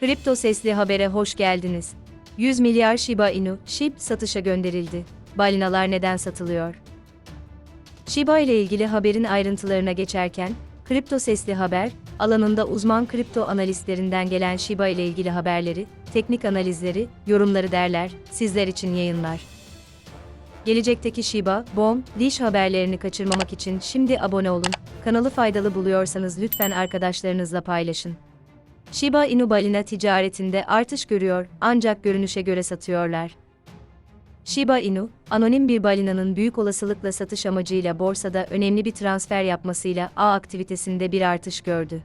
Kripto sesli habere hoş geldiniz. 100 milyar Shiba Inu, SHIB satışa gönderildi. Balinalar neden satılıyor? Shiba ile ilgili haberin ayrıntılarına geçerken, Kripto Sesli Haber, alanında uzman kripto analistlerinden gelen Shiba ile ilgili haberleri, teknik analizleri, yorumları derler, sizler için yayınlar. Gelecekteki Shiba, Bon, Dish haberlerini kaçırmamak için şimdi abone olun. Kanalı faydalı buluyorsanız lütfen arkadaşlarınızla paylaşın. Shiba Inu balina ticaretinde artış görüyor ancak görünüşe göre satıyorlar. Shiba Inu, anonim bir balinanın büyük olasılıkla satış amacıyla borsada önemli bir transfer yapmasıyla ağ aktivitesinde bir artış gördü.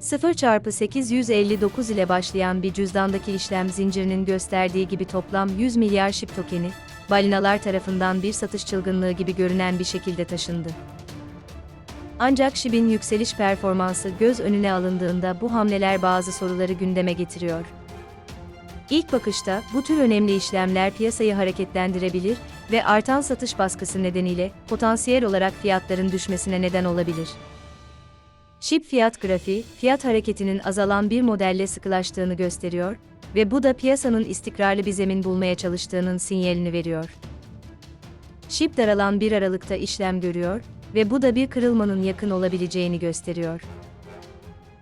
0 çarpı 859 ile başlayan bir cüzdandaki işlem zincirinin gösterdiği gibi toplam 100 milyar SHIB tokeni, balinalar tarafından bir satış çılgınlığı gibi görünen bir şekilde taşındı. Ancak SHIB'in yükseliş performansı göz önüne alındığında bu hamleler bazı soruları gündeme getiriyor. İlk bakışta bu tür önemli işlemler piyasayı hareketlendirebilir ve artan satış baskısı nedeniyle potansiyel olarak fiyatların düşmesine neden olabilir. SHIB fiyat grafiği, fiyat hareketinin azalan bir modelle sıkılaştığını gösteriyor ve bu da piyasanın istikrarlı bir zemin bulmaya çalıştığının sinyalini veriyor. SHIB daralan bir aralıkta işlem görüyor ve bu da bir kırılmanın yakın olabileceğini gösteriyor.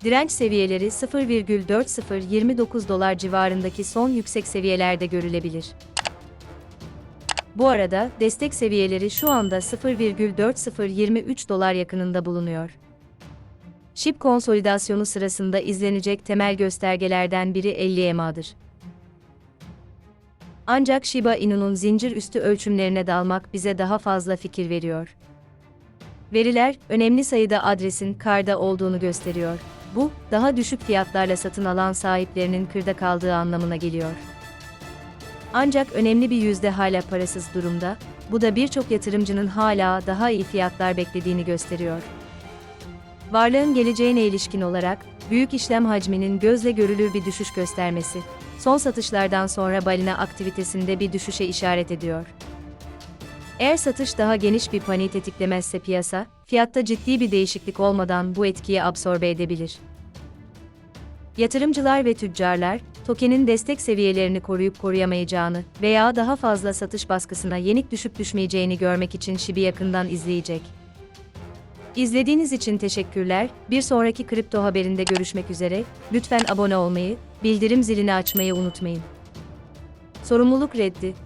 Direnç seviyeleri 0,4029 dolar civarındaki son yüksek seviyelerde görülebilir. Bu arada destek seviyeleri şu anda 0,4023 dolar yakınında bulunuyor. SHIB konsolidasyonu sırasında izlenecek temel göstergelerden biri 50 EMA'dır. Ancak Shiba Inu'nun zincir üstü ölçümlerine dalmak bize daha fazla fikir veriyor. Veriler, önemli sayıda adresin karda olduğunu gösteriyor. Bu, daha düşük fiyatlarla satın alan sahiplerinin kırda kaldığı anlamına geliyor. Ancak önemli bir yüzde hala parasız durumda, bu da birçok yatırımcının hala daha iyi fiyatlar beklediğini gösteriyor. Varlığın geleceğine ilişkin olarak, büyük işlem hacminin gözle görülür bir düşüş göstermesi, son satışlardan sonra balina aktivitesinde bir düşüşe işaret ediyor. Eğer satış daha geniş bir paniği tetiklemezse piyasa, fiyatta ciddi bir değişiklik olmadan bu etkiyi absorbe edebilir. Yatırımcılar ve tüccarlar, tokenin destek seviyelerini koruyup koruyamayacağını veya daha fazla satış baskısına yenik düşüp düşmeyeceğini görmek için SHIB'i yakından izleyecek. İzlediğiniz için teşekkürler. Bir sonraki kripto haberinde görüşmek üzere. Lütfen abone olmayı, bildirim zilini açmayı unutmayın. Sorumluluk reddi.